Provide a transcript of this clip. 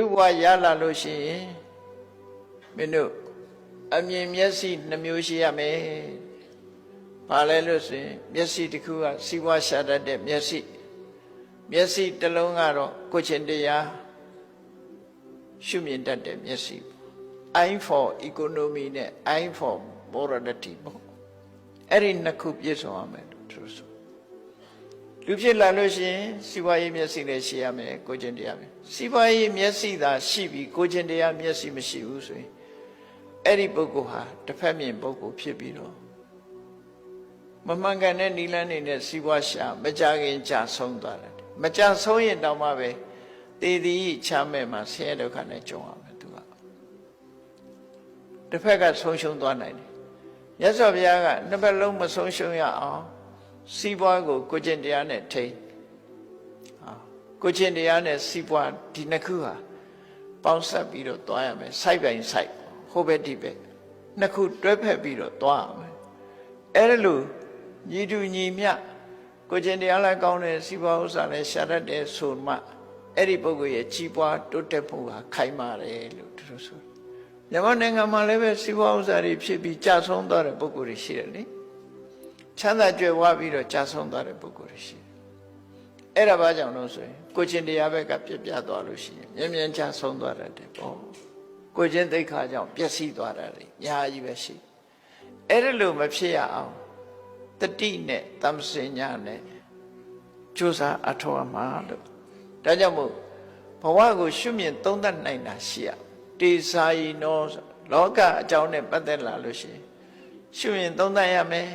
လူဘဝရလာလို့ရှိရင်မင်းတို့အမြင်မျက်စိနှမျိုးရှိရမယ်။ဘာလဲလို့ဆိုရင်မျက်စိတစ်ခုကစီးပွားရှာတတ်တဲ့မျက်စိမျက်စိတစ်လုံးကတော့ကိုယ်ချင်းတရားရှုမြင်တတ်တဲ့မျက်စိ eye for economy နဲ့ eye for morality ပေါ့အဲ့ဒီနှစ်ခုပြည့်စုံရမယ်လို့သူတို့ဆို လူဖြစ်လာလို့ရှိရင်စီးပွားရေးမျက်စိလည်းရှိရမယ်ကိုယ်ချင်းတရားပဲစီးပွားရေးမျက်စိသာရှိပြီးကိုယ်ချင်းတရားမျက်စိမရှိဘူးဆိုရင်အဲ့ဒီပုဂ္ဂိုလ်ဟာတစ်ဖက်မြင်ပုဂ္ဂိုလ်ဖြစ်ပြီးတော့မမှန်ကန်တဲ့နိလန်းနေနဲ့စီးပွားရှာမကြခင်ကြာဆုံးသွားတယ်မကြာဆုံးရင်တောင်မှပဲတည်တည်ချမ်းမဲ့မှာဆင်းရဲဒုက္ခနဲ့ကြုံရမယ်သူကတစ်ဖက်ကဆုံးရှုံးသွားနိုင်တယ်မြတ်စွာဘုရားကနှစ်ဖက်လုံးမဆုံးရှုံးရအောင် စီးပွားကိုကိုကျင့်တရားနဲ့ထိန်းဟာကိုကျင့်တရားနဲ့စီးပွားဒီနှစ်ခုဟာပေါင်းဆက်ပြီးတော့သွားရမယ်စိုက်ပိုင်စိုက်ဟိုဘက်ဒီဘက်နှစ်ခုတွဲဖက်ပြီးတော့သွားရမယ်အဲ့ဒါလို့ညီတူညီမျှကိုကျင့်တရားလည်းကောင်းတယ်စီးပွားဥစ္စာလည်းရှာတတ်တယ်ဆိုမှအဲ့ဒီပုဂ္ဂိုလ်ရဲ့ကြီးပွားတိုးတက်ဖို့ဟာခိုင်မာတယ်လို့သူတို့ဆိုတယ်မြန်မာနိုင်ငံမှာလည်းပဲစီးပွားဥစ္စာတွေဖြစ်ပြီးကြာဆုံးသွားတဲ့ပုဂ္ဂိုလ်တွေရှိတယ်လေ ချမ်းသာကြွယ်ဝပြီးတော့ကြာဆုံးသွားတဲ့ပုဂ္ဂိုလ်တွေရှိတယ်အဲ့ဒါဘာကြောင့်လို့ဆိုရင်ကိုချင်းတရားဘက်ကပြက်ပြတ်သွားလို့ရှိရင်မြင်မြင်ကြာဆုံးသွားတတ်တယ်ပေါ့ကိုချင်းသိက္ခာကြောင့်ပျက်စီးသွားတာလေညာကြီးပဲရှိအဲ့ဒါလို့မဖြစ်ရအောင်တတိနဲ့တမ္ပစင်ညာနဲ့ကြိုးစားအထောက်အမှာလို့ဒါကြောင့်မို့ဘဝကိုရှုမြင်သုံးသပ်နိုင်တာရှိရတေစာယီနောဆိုလောကအကြောင်းနဲ့ပတ်သက်လာလို့ရှိရင်ရှုရင်သုံးသပ်ရမယ်